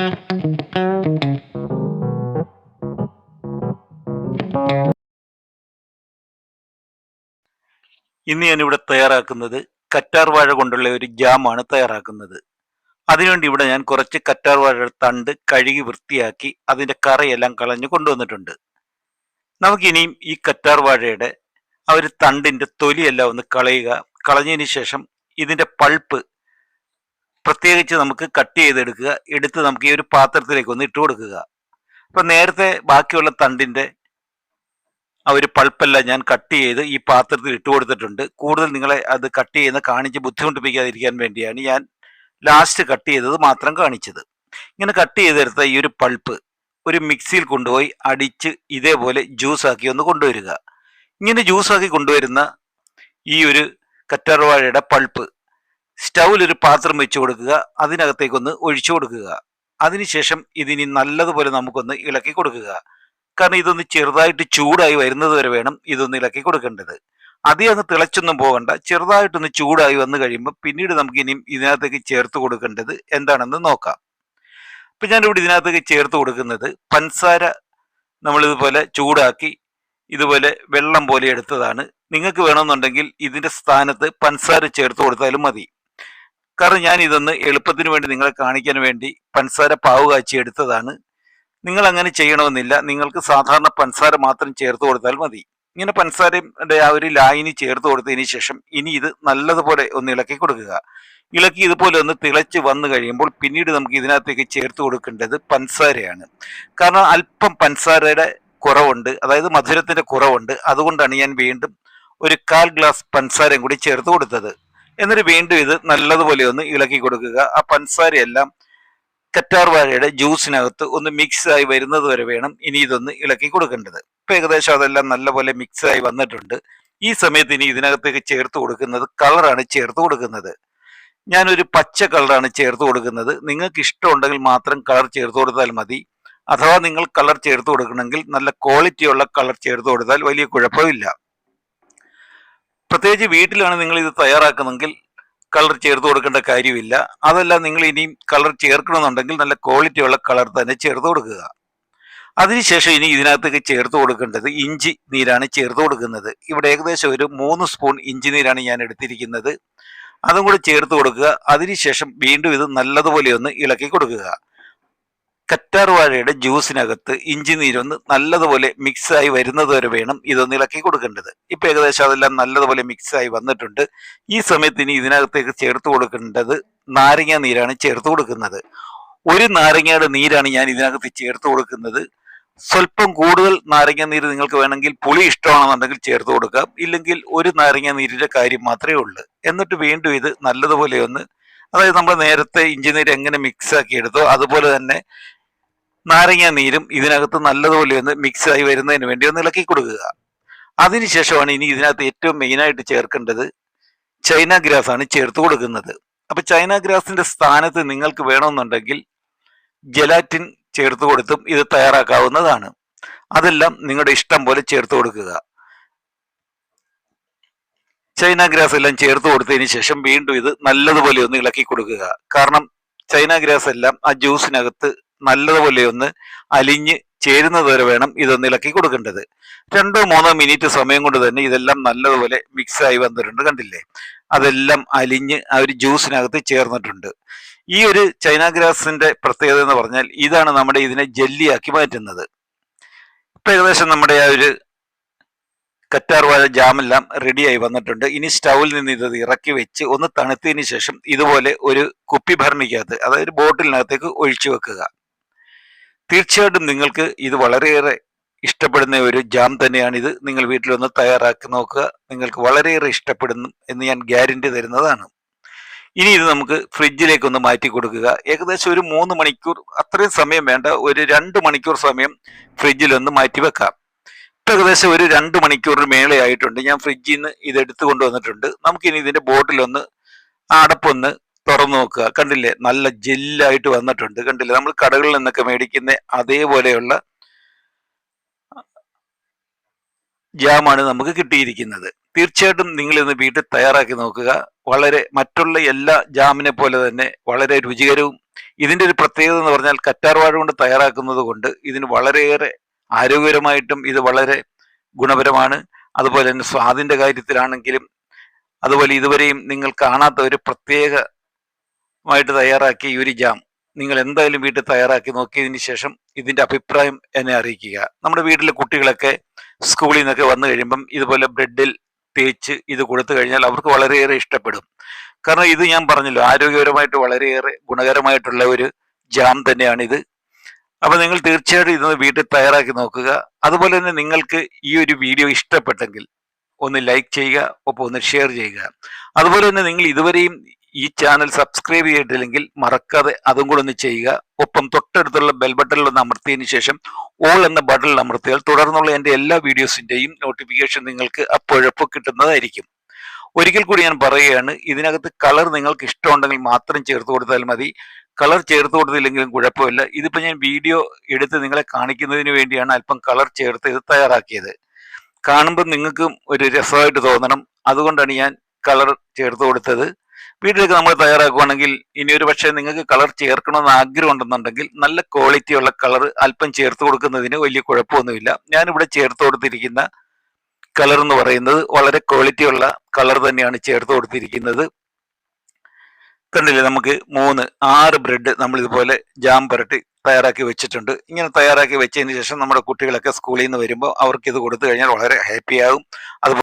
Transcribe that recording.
ഇന്ന് ഞാനിവിടെ തയ്യാറാക്കുന്നത് കറ്റാർ വാഴ കൊണ്ടുള്ള ഒരു ജാമാണ് തയ്യാറാക്കുന്നത്. അതിനുവേണ്ടി ഇവിടെ ഞാൻ കുറച്ച് കറ്റാർ വാഴ തണ്ട് കഴുകി വൃത്തിയാക്കി അതിന്റെ കറയെല്ലാം കളഞ്ഞു കൊണ്ടുവന്നിട്ടുണ്ട്. നമുക്കിനിയും ഈ കറ്റാർ വാഴയുടെ ആ ഒരു തണ്ടിന്റെ തൊലിയെല്ലാം ഒന്ന് കളയുക. കളഞ്ഞതിന് ശേഷം ഇതിന്റെ പൾപ്പ് പ്രത്യേകിച്ച് നമുക്ക് കട്ട് ചെയ്തെടുക്കുക എടുത്ത് നമുക്ക് ഈ ഒരു പാത്രത്തിലേക്ക് ഒന്ന് ഇട്ട് കൊടുക്കുക. അപ്പം നേരത്തെ ബാക്കിയുള്ള തണ്ടിന്റെ ആ ഒരു പൾപ്പെല്ലാം ഞാൻ കട്ട് ചെയ്ത് ഈ പാത്രത്തിൽ ഇട്ട് കൊടുത്തിട്ടുണ്ട്. കൂടുതൽ നിങ്ങളെ അത് കട്ട് ചെയ്യുന്ന കാണിച്ച് ബുദ്ധിമുട്ടിപ്പിക്കാതിരിക്കാൻ വേണ്ടിയാണ് ഞാൻ ലാസ്റ്റ് കട്ട് ചെയ്തത് മാത്രം കാണിച്ചത്. ഇങ്ങനെ കട്ട് ചെയ്തെടുത്ത ഈ ഒരു പൾപ്പ് ഒരു മിക്സിയിൽ കൊണ്ടുപോയി അടിച്ച് ഇതേപോലെ ജ്യൂസാക്കി ഒന്ന് കൊണ്ടുവരിക. ഇങ്ങനെ ജ്യൂസാക്കി കൊണ്ടുവരുന്ന ഈ ഒരു കറ്റാർവാഴയുടെ പൾപ്പ് സ്റ്റൗവിൽ ഒരു പാത്രം വെച്ച് കൊടുക്കുക അതിനകത്തേക്കൊന്ന് ഒഴിച്ചു കൊടുക്കുക. അതിനുശേഷം ഇതിനി നല്ലതുപോലെ നമുക്കൊന്ന് ഇളക്കി കൊടുക്കുക. കാരണം ഇതൊന്ന് ചെറുതായിട്ട് ചൂടായി വരുന്നത് വരെ വേണം ഇതൊന്ന് ഇളക്കി കൊടുക്കേണ്ടത്. അധികം അങ്ങ് തിളച്ചൊന്നും പോകണ്ട. ചെറുതായിട്ടൊന്ന് ചൂടായി വന്നു കഴിയുമ്പോൾ പിന്നീട് നമുക്ക് ഇനിയും ഇതിനകത്തേക്ക് ചേർത്ത് കൊടുക്കേണ്ടത് എന്താണെന്ന് നോക്കാം. ഇപ്പം ഞാനിവിടെ ഇതിനകത്തേക്ക് ചേർത്ത് കൊടുക്കുന്നത് പഞ്ചസാര നമ്മളിതുപോലെ ചൂടാക്കി ഇതുപോലെ വെള്ളം പോലെ എടുത്തതാണ്. നിങ്ങൾക്ക് വേണമെന്നുണ്ടെങ്കിൽ ഇതിന്റെ സ്ഥാനത്ത് പഞ്ചസാര ചേർത്ത് കൊടുത്താലും മതി. കാരണം ഞാൻ ഇതൊന്ന് എളുപ്പത്തിന് വേണ്ടി നിങ്ങളെ കാണിക്കാൻ വേണ്ടി പഞ്ചസാര പാവ് കാച്ചി എടുത്തതാണ്. നിങ്ങൾ അങ്ങനെ ചെയ്യണമെന്നില്ല. നിങ്ങൾക്ക് സാധാരണ പഞ്ചസാര മാത്രം ചേർത്ത് കൊടുത്താൽ മതി. ഇങ്ങനെ പൻസാരയുടെ ആ ഒരു ലായിനി ചേർത്ത് കൊടുത്തതിന് ശേഷം ഇനി ഇത് നല്ലതുപോലെ ഒന്ന് ഇളക്കി കൊടുക്കുക. ഇളക്കി ഇതുപോലെ ഒന്ന് തിളച്ച് വന്നു കഴിയുമ്പോൾ പിന്നീട് നമുക്ക് ഇതിനകത്തേക്ക് ചേർത്ത് കൊടുക്കേണ്ടത് പഞ്ചസാരയാണ് കാരണം അല്പം പഞ്ചസാരയുടെ കുറവുണ്ട്. അതായത് മധുരത്തിന്റെ കുറവുണ്ട്. അതുകൊണ്ടാണ് ഞാൻ വീണ്ടും ഒരു കാൽ ഗ്ലാസ് പഞ്ചസാരയും കൂടി ചേർത്ത് കൊടുത്തത്. എന്നിട്ട് വീണ്ടും ഇത് നല്ലതുപോലെ ഒന്ന് ഇളക്കി കൊടുക്കുക. ആ പഞ്ചസാരയെല്ലാം കറ്റാർ വാഴയുടെ ജ്യൂസിനകത്ത് ഒന്ന് മിക്സ് ആയി വരുന്നത് വരെ വേണം ഇനി ഇതൊന്ന് ഇളക്കി കൊടുക്കേണ്ടത്. ഇപ്പൊ ഏകദേശം അതെല്ലാം നല്ലപോലെ മിക്സ് ആയി വന്നിട്ടുണ്ട്. ഈ സമയത്ത് ഇനി ഇതിനകത്തേക്ക് ചേർത്ത് കൊടുക്കുന്നത് കളറാണ് ചേർത്ത് കൊടുക്കുന്നത്. ഞാനൊരു പച്ച കളറാണ് ചേർത്ത് കൊടുക്കുന്നത്. നിങ്ങൾക്ക് ഇഷ്ടമുണ്ടെങ്കിൽ മാത്രം കളർ ചേർത്ത് കൊടുത്താൽ മതി. അഥവാ നിങ്ങൾ കളർ ചേർത്ത് കൊടുക്കണമെങ്കിൽ നല്ല ക്വാളിറ്റിയുള്ള കളർ ചേർത്ത് കൊടുത്താൽ വലിയ കുഴപ്പമില്ല. പ്രത്യേകിച്ച് വീട്ടിലാണ് നിങ്ങൾ ഇത് തയ്യാറാക്കുന്നെങ്കിൽ കളർ ചേർത്ത് കൊടുക്കേണ്ട കാര്യമില്ല. അതല്ല നിങ്ങൾ ഇനിയും കളർ ചേർക്കണമെന്നുണ്ടെങ്കിൽ നല്ല ക്വാളിറ്റി ഉള്ള കളർ തന്നെ ചേർത്ത് കൊടുക്കുക. അതിനുശേഷം ഇനി ഇതിനകത്തേക്ക് ചേർത്ത് കൊടുക്കേണ്ടത് ഇഞ്ചി നീരാണ് ചേർത്ത് കൊടുക്കുന്നത്. ഇവിടെ ഏകദേശം ഒരു മൂന്ന് സ്പൂൺ ഇഞ്ചി നീരാണ് ഞാൻ എടുത്തിരിക്കുന്നത്. അതും കൂടി ചേർത്ത് കൊടുക്കുക. അതിനുശേഷം വീണ്ടും ഇത് നല്ലതുപോലെ ഒന്ന് ഇളക്കി കൊടുക്കുക. കറ്റാർ വാഴയുടെ ജ്യൂസിനകത്ത് ഇഞ്ചി നീരൊന്ന് നല്ലതുപോലെ മിക്സ് ആയി വരുന്നത് വരെ വേണം ഇതൊന്ന് ഇളക്കി കൊടുക്കേണ്ടത്. ഇപ്പൊ ഏകദേശം അതെല്ലാം നല്ലതുപോലെ മിക്സ് ആയി വന്നിട്ടുണ്ട്. ഈ സമയത്ത് ഇനി ഇതിനകത്തേക്ക് ചേർത്ത് കൊടുക്കേണ്ടത് നാരങ്ങ നീരാണ് ചേർത്ത് കൊടുക്കുന്നത്. ഒരു നാരങ്ങയുടെ നീരാണ് ഞാൻ ഇതിനകത്ത് ചേർത്ത് കൊടുക്കുന്നത്. സ്വല്പം കൂടുതൽ നാരങ്ങ നീര് നിങ്ങൾക്ക് വേണമെങ്കിൽ പുളി ഇഷ്ടമാണെന്നുണ്ടെങ്കിൽ ചേർത്ത് കൊടുക്കാം. ഇല്ലെങ്കിൽ ഒരു നാരങ്ങ നീരിന്റെ കാര്യം മാത്രമേ ഉള്ളൂ. എന്നിട്ട് വീണ്ടും ഇത് നല്ലതുപോലെ ഒന്ന് അതായത് നമ്മൾ നേരത്തെ ഇഞ്ചി നീര് എങ്ങനെ മിക്സ് ആക്കി എടുത്തോ അതുപോലെ തന്നെ നാരങ്ങ നീരും ഇതിനകത്ത് നല്ലതുപോലെ ഒന്ന് മിക്സ് ആയി വരുന്നതിന് വേണ്ടി ഒന്ന് ഇളക്കി കൊടുക്കുക. അതിനുശേഷമാണ് ഇനി ഇതിനകത്ത് ഏറ്റവും മെയിനായിട്ട് ചേർക്കേണ്ടത് ചൈന ഗ്രാസ് ആണ് ചേർത്ത് കൊടുക്കുന്നത്. അപ്പൊ ചൈന ഗ്രാസിന്റെ സ്ഥാനത്ത് നിങ്ങൾക്ക് വേണമെന്നുണ്ടെങ്കിൽ ജലാറ്റിൻ ചേർത്ത് കൊടുത്തും ഇത് തയ്യാറാക്കാവുന്നതാണ്. അതെല്ലാം നിങ്ങളുടെ ഇഷ്ടം പോലെ ചേർത്ത് കൊടുക്കുക. ചൈന ഗ്രാസ് എല്ലാം ചേർത്ത് കൊടുത്തതിന് ശേഷം വീണ്ടും ഇത് നല്ലതുപോലെ ഒന്ന് ഇളക്കി കൊടുക്കുക. കാരണം ചൈന ഗ്രാസ് എല്ലാം ആ ജ്യൂസിനകത്ത് നല്ലതുപോലെ ഒന്ന് അലിഞ്ഞ് ചേരുന്നത് വരെ വേണം ഇതൊന്ന് ഇളക്കി കൊടുക്കേണ്ടത്. രണ്ടോ മൂന്നോ മിനിറ്റ് സമയം കൊണ്ട് തന്നെ ഇതെല്ലാം നല്ലതുപോലെ മിക്സ് ആയി വന്നിട്ടുണ്ട് കണ്ടില്ലേ? അതെല്ലാം അലിഞ്ഞ് ആ ഒരു ജ്യൂസിനകത്ത് ചേർന്നിട്ടുണ്ട്. ഈ ഒരു ചൈന ഗ്രാസിന്റെ പ്രത്യേകത എന്ന് പറഞ്ഞാൽ ഇതാണ് നമ്മുടെ ഇതിനെ ജെല്ലിയാക്കി മാറ്റുന്നത്. ഇപ്പൊ ഏകദേശം നമ്മുടെ ആ ഒരു കറ്റാർവാഴ ജാമെല്ലാം റെഡിയായി വന്നിട്ടുണ്ട്. ഇനി സ്റ്റൗവിൽ നിന്ന് ഇത് ഇറക്കി വെച്ച് ഒന്ന് തണുത്തതിന് ശേഷം ഇതുപോലെ ഒരു കുപ്പി ഭരണിക്കകത്ത് അതായത് ബോട്ടിലിനകത്തേക്ക് ഒഴിച്ചു വെക്കുക. തീർച്ചയായിട്ടും നിങ്ങൾക്ക് ഇത് വളരെയേറെ ഇഷ്ടപ്പെടുന്ന ഒരു ജാം തന്നെയാണ് ഇത് നിങ്ങൾ വീട്ടിൽ വീട്ടിലൊന്ന് തയ്യാറാക്കി നോക്കുക. നിങ്ങൾക്ക് വളരെയേറെ ഇഷ്ടപ്പെടുന്നു എന്ന് ഞാൻ ഗ്യാരണ്ടി തരുന്നതാണ്. ഇനി ഇത് നമുക്ക് ഫ്രിഡ്ജിലേക്ക് ഒന്ന് മാറ്റി കൊടുക്കുക. ഏകദേശം ഒരു മൂന്ന് മണിക്കൂർ അത്രയും സമയം വേണ്ട ഒരു രണ്ട് മണിക്കൂർ സമയം ഫ്രിഡ്ജിൽ ഒന്ന് മാറ്റി വെക്കാം. ഇപ്പൊ ഏകദേശം ഒരു രണ്ട് മണിക്കൂറിന് മേളെ ആയിട്ടുണ്ട്. ഞാൻ ഫ്രിഡ്ജിൽ നിന്ന് ഇത് എടുത്തു കൊണ്ടുവന്നിട്ടുണ്ട്. നമുക്കിനി ഇതിന്റെ ബോട്ടിലൊന്ന് അടപ്പൊന്ന് തുറന്നു നോക്കുക. കണ്ടില്ലേ? നല്ല ജെല്ലായിട്ട് വന്നിട്ടുണ്ട്. കണ്ടില്ലേ? നമ്മൾ കടകളിൽ നിന്നൊക്കെ മേടിക്കുന്ന അതേപോലെയുള്ള ജാമാണ് നമുക്ക് കിട്ടിയിരിക്കുന്നത്. തീർച്ചയായിട്ടും നിങ്ങൾ ഇന്ന് വീട്ടിൽ തയ്യാറാക്കി നോക്കുക. വളരെ മറ്റുള്ള എല്ലാ ജാമിനെ പോലെ തന്നെ വളരെ രുചികരവും ഇതിന്റെ ഒരു പ്രത്യേകത എന്ന് പറഞ്ഞാൽ കറ്റാർവാഴ കൊണ്ട് തയ്യാറാക്കുന്നത് കൊണ്ട് ഇതിന് വളരെയേറെ ആരോഗ്യപരമായിട്ടും ഇത് വളരെ ഗുണപരമാണ്. അതുപോലെ തന്നെ സ്വാദിന്റെ കാര്യത്തിലാണെങ്കിലും അതുപോലെ ഇതുവരെയും നിങ്ങൾ കാണാത്ത ഒരു പ്രത്യേകമായിട്ട് തയ്യാറാക്കിയ ഈ ഒരു ജാം നിങ്ങൾ എന്തായാലും വീട്ടിൽ തയ്യാറാക്കി നോക്കിയതിന് ശേഷം ഇതിന്റെ അഭിപ്രായം എന്നെ അറിയിക്കുക. നമ്മുടെ വീട്ടിലെ കുട്ടികളൊക്കെ സ്കൂളിൽ നിന്നൊക്കെ വന്നു കഴിയുമ്പം ഇതുപോലെ ബ്രെഡിൽ തേച്ച് ഇത് കൊടുത്തു കഴിഞ്ഞാൽ അവർക്ക് വളരെയേറെ ഇഷ്ടപ്പെടും. കാരണം ഇത് ഞാൻ പറഞ്ഞല്ലോ ആരോഗ്യപരമായിട്ട് വളരെയേറെ ഗുണകരമായിട്ടുള്ള ഒരു ജാം തന്നെയാണ് ഇത് അപ്പൊ നിങ്ങൾ തീർച്ചയായിട്ടും ഇതൊന്ന് വീട്ടിൽ തയ്യാറാക്കി നോക്കുക. അതുപോലെ തന്നെ നിങ്ങൾക്ക് ഈ ഒരു വീഡിയോ ഇഷ്ടപ്പെട്ടെങ്കിൽ ഒന്ന് ലൈക്ക് ചെയ്യുക ഒപ്പം ഒന്ന് ഷെയർ ചെയ്യുക. അതുപോലെ തന്നെ നിങ്ങൾ ഇതുവരെയും ഈ ചാനൽ സബ്സ്ക്രൈബ് ചെയ്തിട്ടില്ലെങ്കിൽ മറക്കാതെ അതും കൂടെ ഒന്ന് ചെയ്യുക. ഒപ്പം തൊട്ടടുത്തുള്ള ബെൽ ബട്ടണിൽ ഒന്ന് അമർത്തിയതിനു ശേഷം ഓൾ എന്ന ബട്ടണിൽ അമർത്തിയാൽ തുടർന്നുള്ള എന്റെ എല്ലാ വീഡിയോസിന്റെയും നോട്ടിഫിക്കേഷൻ നിങ്ങൾക്ക് അപ്പോഴപ്പോൾ കിട്ടുന്നതായിരിക്കും. ഒരിക്കൽ കൂടി ഞാൻ പറയുകയാണ് ഇതിനകത്ത് കളർ നിങ്ങൾക്ക് ഇഷ്ടമുണ്ടെങ്കിൽ മാത്രം ചേർത്ത് കൊടുത്താൽ മതി. കളർ ചേർത്ത് കൊടുത്തില്ലെങ്കിലും കുഴപ്പമില്ല. ഇതിപ്പോൾ ഞാൻ വീഡിയോ എടുത്ത് നിങ്ങളെ കാണിക്കുന്നതിന് വേണ്ടിയാണ് അല്പം കളർ ചേർത്ത് ഇത് തയ്യാറാക്കിയത്. കാണുമ്പോൾ നിങ്ങൾക്കും ഒരു രസമായിട്ട് തോന്നണം. അതുകൊണ്ടാണ് ഞാൻ കളർ ചേർത്ത് കൊടുത്തത്. വീട്ടിലേക്ക് നമ്മൾ തയ്യാറാക്കുകയാണെങ്കിൽ ഇനി ഒരു പക്ഷേ നിങ്ങൾക്ക് കളർ ചേർക്കണമെന്ന് ആഗ്രഹം ഉണ്ടെന്നുണ്ടെങ്കിൽ നല്ല ക്വാളിറ്റി ഉള്ള കളർ അല്പം ചേർത്ത് കൊടുക്കുന്നതിന് വലിയ കുഴപ്പമൊന്നുമില്ല. ഞാനിവിടെ ചേർത്ത് കൊടുത്തിരിക്കുന്ന കളർ എന്ന് പറയുന്നത് വളരെ ക്വാളിറ്റി ഉള്ള കളർ തന്നെയാണ് ചേർത്ത് കൊടുത്തിരിക്കുന്നത്. കണ്ടില്ലേ നമുക്ക് മൂന്ന് ആറ് ബ്രെഡ് നമ്മൾ ഇതുപോലെ ജാം പുരട്ടി തയ്യാറാക്കി വെച്ചിട്ടുണ്ട്. ഇങ്ങനെ തയ്യാറാക്കി വെച്ചതിന് ശേഷം നമ്മുടെ കുട്ടികളൊക്കെ സ്കൂളിൽ നിന്ന് വരുമ്പോൾ അവർക്ക് ഇത് കൊടുത്തു കഴിഞ്ഞാൽ വളരെ ഹാപ്പിയാകും